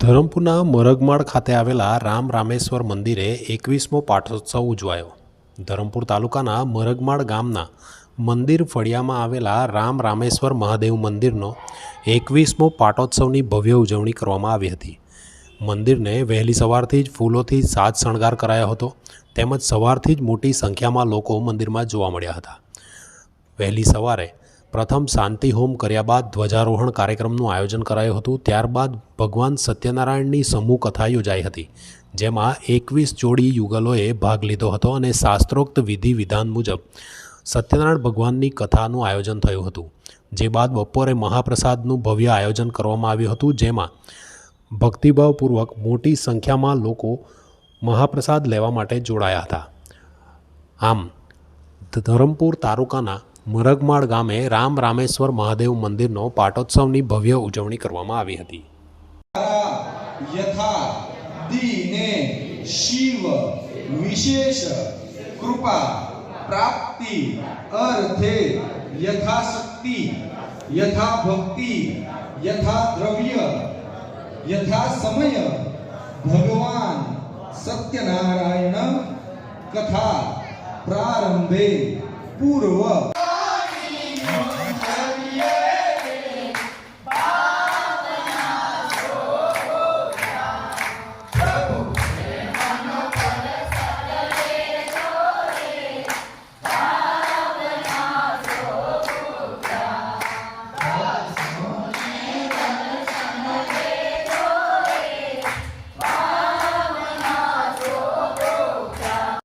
ધરમપુરના મરગમાળ ખાતે આવેલા રામ રામેશ્વર મંદિરે એકવીસમો પાઠોત્સવ ઉજવાયો. ધરમપુર તાલુકાના મરગમાળ ગામના મંદિર ફળિયામાં આવેલા રામ રામેશ્વર મહાદેવ મંદિરનો એકવીસમો પાટોત્સવની ભવ્ય ઉજવણી કરવામાં આવી હતી. મંદિરને વહેલી સવારથી જ ફૂલોથી સાજ શણગાર કરાયો હતો. તેમજ સવારથી જ મોટી સંખ્યામાં લોકો મંદિરમાં જોવા મળ્યા હતા. વહેલી સવારે પ્રથમ શાંતિ હોમ કર્યા બાદ ધ્વજારોહણ કાર્યક્રમનું આયોજન કરાયું હતું. ત્યારબાદ ભગવાન સત્યનારાયણની સમૂહ કથા યોજાઈ હતી, જેમાં એકવીસ જોડી યુગલોએ ભાગ લીધો હતો અને શાસ્ત્રોક્ત વિધિ વિધાન મુજબ સત્યનારાયણ ભગવાનની કથાનું આયોજન થયું હતું. જે બાદ બપોરે મહાપ્રસાદનું ભવ્ય આયોજન કરવામાં આવ્યું હતું, જેમાં ભક્તિભાવપૂર્વક મોટી સંખ્યામાં લોકો મહાપ્રસાદ લેવા માટે જોડાયા હતા. આમ, ધરમપુર તાલુકાના મરગમાળ ગામે રામ રામેશ્વર મહાદેવ મંદિરનો પાટોત્સવની ભવ્ય ઉજવણી કરવામાં આવી હતી. યથા દીને શિવ વિશેષ કૃપા પ્રાપ્તિ અર્થે યથાશક્તિ યથા ભક્તિ યથા દ્રવ્ય યથા સમય ભગવાન સત્યનારાયણ કથા પ્રારંભે પૂર્વ